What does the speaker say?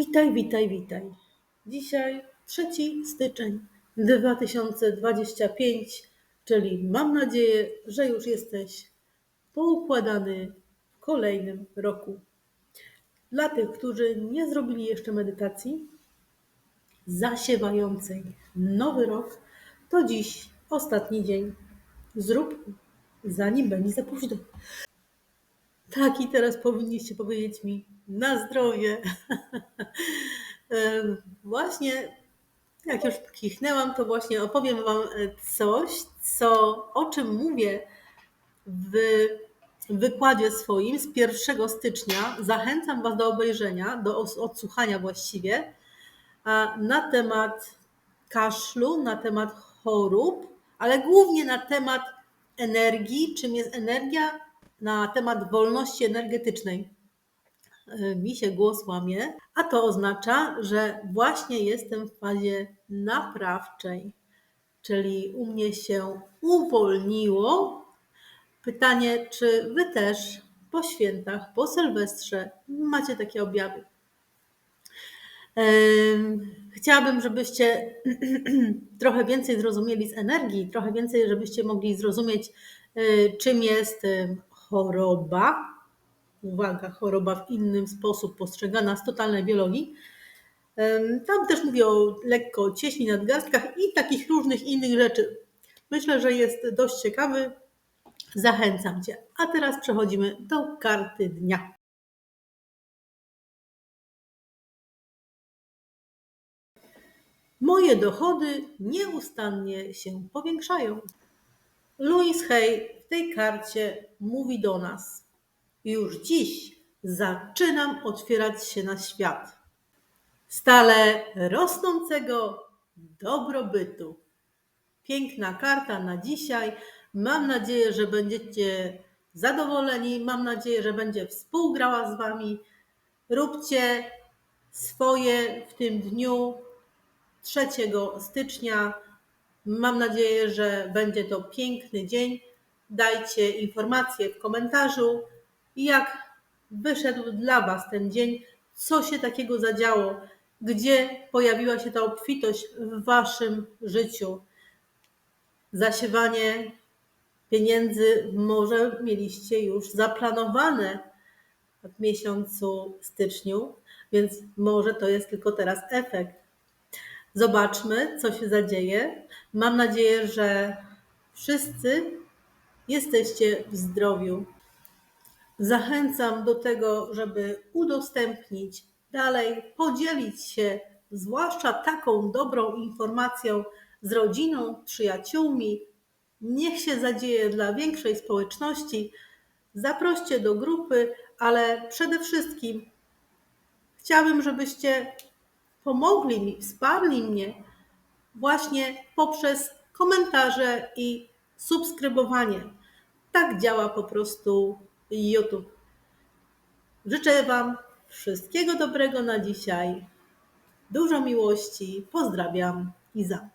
Witaj, witaj, witaj. Dzisiaj 3 styczeń 2025, czyli mam nadzieję, że już jesteś poukładany w kolejnym roku. Dla tych, którzy nie zrobili jeszcze medytacji zasiewającej nowy rok, to dziś ostatni dzień. Zrób, zanim będzie za późno. Tak, i teraz powinniście powiedzieć mi na zdrowie. Właśnie, jak już kichnęłam, to właśnie opowiem Wam e, coś, co, o czym mówię w wykładzie swoim z 1 stycznia. Zachęcam Was do obejrzenia, do odsłuchania właściwie, na temat kaszlu, na temat chorób, ale głównie na temat energii, czym jest energia, na temat wolności energetycznej. E, Mi się głos łamie, a to oznacza, że właśnie jestem w fazie naprawczej, czyli u mnie się uwolniło. Pytanie, czy Wy też po świętach, po Sylwestrze macie takie objawy? Em, Chciałabym, żebyście trochę więcej zrozumieli z energii, trochę więcej, żebyście mogli zrozumieć, y, czym jest choroba. Uwaga, choroba w innym sposób postrzegana z totalnej biologii. Tam też mówię o lekko cieśni nadgarstkach i takich różnych innych rzeczy. Myślę, że jest dość ciekawy. Zachęcam Cię. A teraz przechodzimy do karty dnia. Moje dochody nieustannie się powiększają. Louis Hay tej karcie mówi do nas: Już dziś zaczynam otwierać się na świat stale rosnącego dobrobytu. Piękna karta na dzisiaj. Mam nadzieję, że będziecie zadowoleni. Mam nadzieję, że będzie współgrała z Wami. Róbcie swoje w tym dniu 3 stycznia. Mam nadzieję, że będzie to piękny dzień. Dajcie informacje w komentarzu, jak wyszedł dla Was ten dzień, co się takiego zadziało, gdzie pojawiła się ta obfitość w Waszym życiu. Zasiewanie pieniędzy może mieliście już zaplanowane w miesiącu styczniu, więc może to jest tylko teraz efekt. Zobaczmy, co się zadzieje. Mam nadzieję, że wszyscy jesteście w zdrowiu. Zachęcam do tego, żeby udostępnić dalej, podzielić się zwłaszcza taką dobrą informacją z rodziną, przyjaciółmi. Niech się zadzieje dla większej społeczności. Zaproście do grupy, ale przede wszystkim chciałabym, żebyście pomogli mi, wsparli mnie właśnie poprzez komentarze i subskrybowanie. Tak działa po prostu YouTube. Życzę Wam wszystkiego dobrego na dzisiaj. Dużo miłości. Pozdrawiam. Iza.